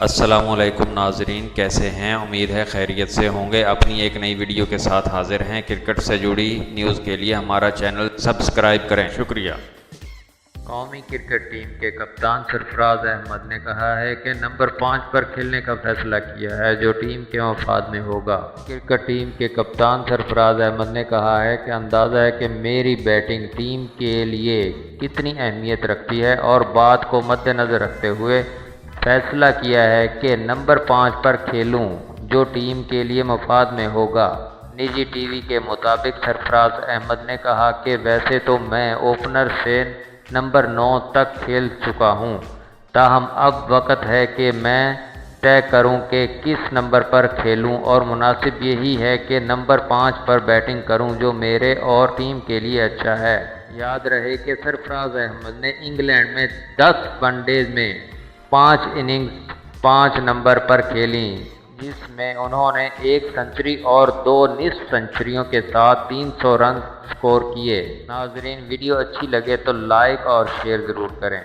السلام علیکم ناظرین، کیسے ہیں؟ امید ہے خیریت سے ہوں گے۔ اپنی ایک نئی ویڈیو کے ساتھ حاضر ہیں کرکٹ سے جڑی نیوز کے لیے ہمارا چینل سبسکرائب کریں۔ شکریہ۔ قومی کرکٹ ٹیم کے کپتان سرفراز احمد نے کہا ہے کہ نمبر پانچ پر کھیلنے کا فیصلہ کیا ہے، جو ٹیم کے مفاد میں ہوگا۔ کرکٹ ٹیم کے کپتان سرفراز احمد نے کہا ہے کہ اندازہ ہے کہ میری بیٹنگ ٹیم کے لیے کتنی اہمیت رکھتی ہے اور بات کو مد نظر رکھتے ہوئے فیصلہ کیا ہے کہ نمبر پانچ پر کھیلوں جو ٹیم کے لیے مفاد میں ہوگا۔ نجی ٹی وی کے مطابق سرفراز احمد نے کہا کہ ویسے تو میں اوپنر سے نمبر نو تک کھیل چکا ہوں۔ تاہم اب وقت ہے کہ میں طے کروں کہ کس نمبر پر کھیلوں اور مناسب یہی ہے کہ نمبر پانچ پر بیٹنگ کروں جو میرے اور ٹیم کے لیے اچھا ہے۔ یاد رہے کہ سرفراز احمد نے انگلینڈ میں دس ون ڈیز میں پانچ اننگز پانچ نمبر پر کھیلیں، جس میں انہوں نے ایک سنچری اور دو نصف سنچریوں کے ساتھ تین سو رن سکور کیے۔ ناظرین، ویڈیو اچھی لگے تو لائک اور شیئر ضرور کریں۔